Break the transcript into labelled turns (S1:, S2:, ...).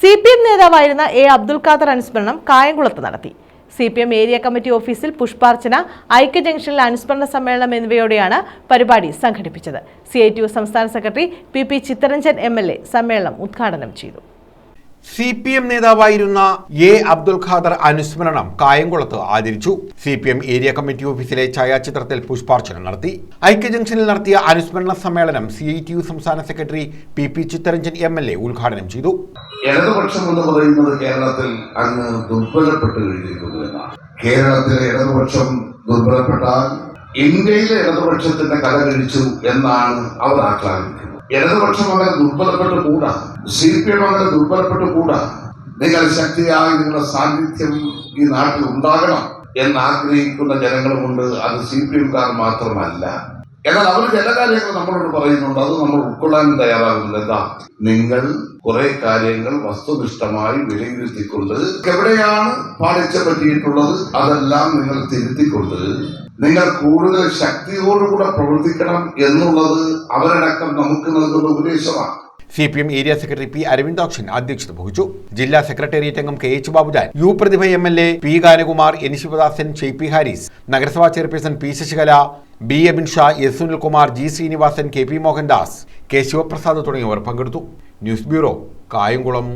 S1: C P M നേതാവായിരുന്ന A Abdul Khader അനുസ്മരണം കായംകുളത്ത് നടത്തി. C P M area committee ഓഫീസിൽ പുഷ്പാർച്ചന ഐക്യ ജംഗ്ഷനിൽ അനുസ്മരണ സമ്മേളനം എന്നിവയോടെയാണ് പരിപാടി സംഘടിപ്പിച്ചത്. സി സംസ്ഥാന secretary P P Chittaranjan A സമ്മേളനം ഉദ്ഘാടനം ചെയ്തു.
S2: സി പി എം നേതാവായിരുന്ന എ അബ്ദുൽ ഖാദർ അനുസ്മരണം കായംകുളത്ത് ആദരിച്ചു C P M area committee ഓഫീസിലെ ഛായാചിത്രത്തിൽ പുഷ്പാർച്ചന നടത്തി. ഐക്യ ജംഗ്ഷനിൽ നടത്തിയ അനുസ്മരണ സമ്മേളനം സി ഐ ടി യു സംസ്ഥാന secretary P P Chittaranjan M L A ഉദ്ഘാടനം ചെയ്തു.
S3: ഇടതുപക്ഷം എന്ന് പറയുന്നത് കേരളത്തിൽ അങ്ങ് ദുർബലപ്പെട്ട് കഴിഞ്ഞിരിക്കുന്നു കേരളത്തിലെ ഇടതുപക്ഷം ദുർബലപ്പെട്ടാൽ ഇന്ത്യയിലെ ഇടതുപക്ഷത്തിന്റെ കല കഴിച്ചു എന്നാണ് അവർ ആക്ലാമിക്കുന്നത് ഇടതുപക്ഷം വളരെ ദുർബലപ്പെട്ട് കൂടാ. സി പി എം അങ്ങനെ ദുർബലപ്പെട്ട് കൂടാ. നിങ്ങൾ ശക്തിയായി നിങ്ങളുടെ സാന്നിധ്യം ഈ നാട്ടിൽ ഉണ്ടാകണം എന്ന് ആഗ്രഹിക്കുന്ന ജനങ്ങളുമുണ്ട്. അത് സി പി എംകാർ മാത്രമല്ല. എന്നാൽ അവർ ചില കാര്യങ്ങൾ നമ്മളോട് പറയുന്നുണ്ട്. അത് നമ്മൾ ഉൾക്കൊള്ളാൻ തയ്യാറാകുന്നില്ല. എന്താ? നിങ്ങൾ കുറെ കാര്യങ്ങൾ വസ്തുനിഷ്ഠമായി വിലയിരുത്തിക്കൊണ്ട് എവിടെയാണ് പാളിച്ച പറ്റിയിട്ടുള്ളത് അതെല്ലാം നിങ്ങൾ തിരുത്തിക്കൊണ്ട് നിങ്ങൾ കൂടുതൽ ശക്തിയോടുകൂടെ പ്രവർത്തിക്കണം എന്നുള്ളത് അവരടക്കം നമുക്ക് നൽകുന്ന ഉപദേശമാണ്.
S2: C P M area secretary P Aravindakshan അധ്യക്ഷത വഹിച്ചു. ജില്ലാ സെക്രട്ടേറിയറ്റ് അംഗം K H Babujan U Prathibha M L A P Ganakumar N Sivadasan Shey P Haris നഗരസഭാ chairperson P Sasikala B Abin Shah S Sunilkumar G Sreenivasan K P Mohandas K Sivaprasad തുടങ്ങിയവർ പങ്കെടുത്തു. News bureau Kayamkulam.